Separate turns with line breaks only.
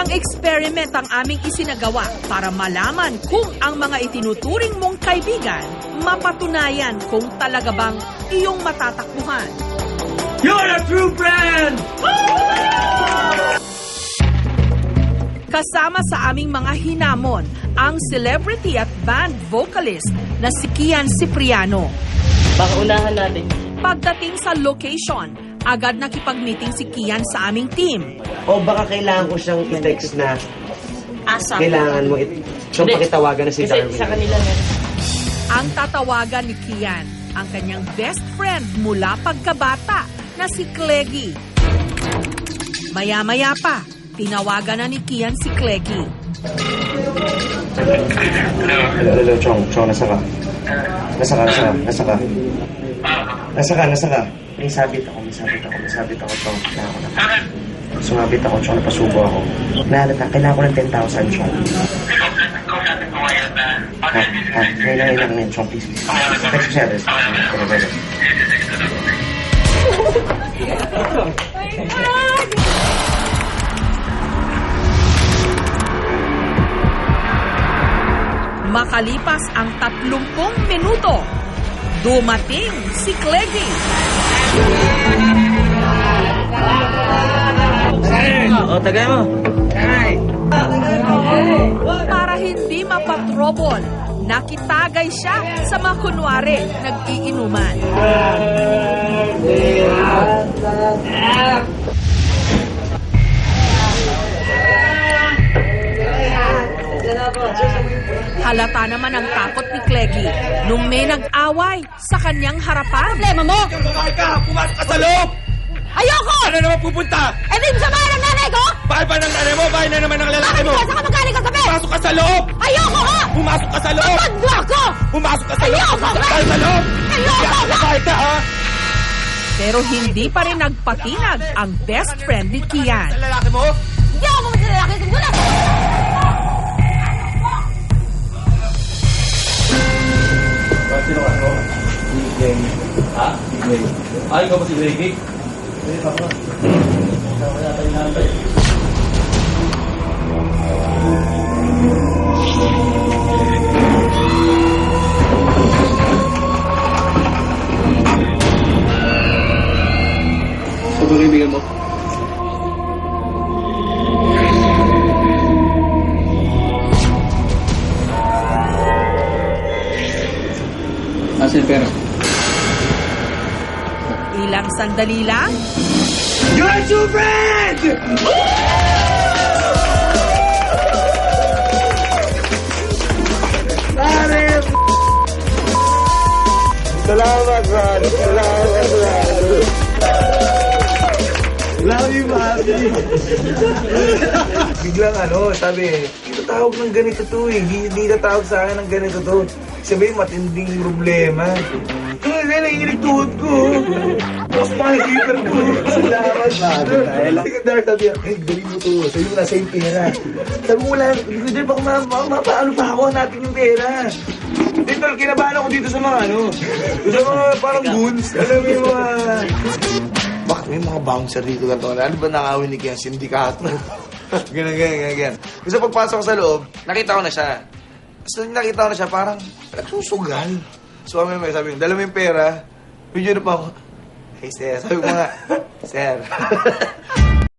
Isang experiment ang aming isinagawa para malaman kung ang mga itinuturing mong kaibigan mapatunayan kung talaga bang iyong matatakbuhan.
You're a true friend!
Kasama sa aming mga hinamon ang celebrity at band vocalist na si Kian Cipriano.
Baka unahan natin.
Pagdating sa location, agad nakipag-meeting si Kian sa aming team.
O baka kailangan ko siyang i-text na
Asa.
kailangan mo it so
Hindi.
pakitawagan na si
Kasi
Darwin.
sa kanila meron.
Ang tatawagan ni Kian, ang kanyang best friend mula pagkabata na si Cleggy. Maya-maya pa, tinawagan na ni Kian si Cleggy.
Hello, hello, Chong. Chong, nasa ka? Nasa ka, nasa ka, nasa ka. Nasa ka, nasa ka. May sabit ako, may sabit ako, may sabit ako, Chong. Kailangan ko na. Sumabit ako, Chong, napasubo ako. Nahalata, kailangan ko ng 10,000, Chong. Ha, ha, ngayon lang, ngayon, Chong, please, please. Text ko siya, text. Okay, okay, okay.
Makalipas ang 30 minuto, dumating si Cleggy.
O, tagay mo.
Para hindi mapatrobol, nakitagay siya sa mga kunwari nag-iinuman. Halata naman ang takot ni Cleggy nung may nag-away sa kanyang harapan.
problema mo?
Kumain ka! Pumasok ka sa loob!
Ayoko!
Ano naman pupunta?
Eh, di sa bahay ng nanay ko?
Bakit ba ng nanay mo? Bakit na naman ng lalaki
Bakit
mo?
ka? Saan ka magaling kagabi?
Pumasok ka sa loob!
Ayoko nga!
Pumasok ka sa loob!
Mo ako!
Pumasok ka sa loob!
Ayoko
Pumasok ka sa loob!
Ayoko nga!
kahit ka ha?
Pero hindi pa rin nagpatinag ang best friend ni Kian.
Sa lalaki mo?
Hindi ako sa lalaki. Sige
Si Glenn. Ha? Si Glenn. Ay, ikaw ba si Glenn? Hindi, papa. Kaya tayo nantay. Ito ba kaibigan mo? Yung pera?
Ilang sandali lang,
You're a true friend!
Salamat, man. Salamat, man. Love you, Mami. Biglang ano, sabi, hindi tawag ng ganito to eh. Hindi, hindi tatawag sa akin ng ganito to. Sabi, matinding problema. Kaya nanginginig tuhod ko. Tapos makikipar ko. Salamat, sabi, ay, galing mo to. Sabi mo, nasa yung pera. Sabi ko, wala, hindi ko dyan, baka ma- ma- mapaano pa ako hanapin yung pera. Dito, kinabahan ako dito sa mga ano. Sa mga parang goons. Alam mo yung mga... May mga bouncer dito ganito? Ano ba nakawin ni Kian? Sindikato. ganyan, ganyan, ganyan, ganyan. Kasi pagpasok ko sa loob, nakita ko na siya. So, nakita ko na siya, parang nagsusugal. So, kami may sabi, dala mo yung pera. Medyo na pa ako. Hey, sir. Sabi ko nga, sir.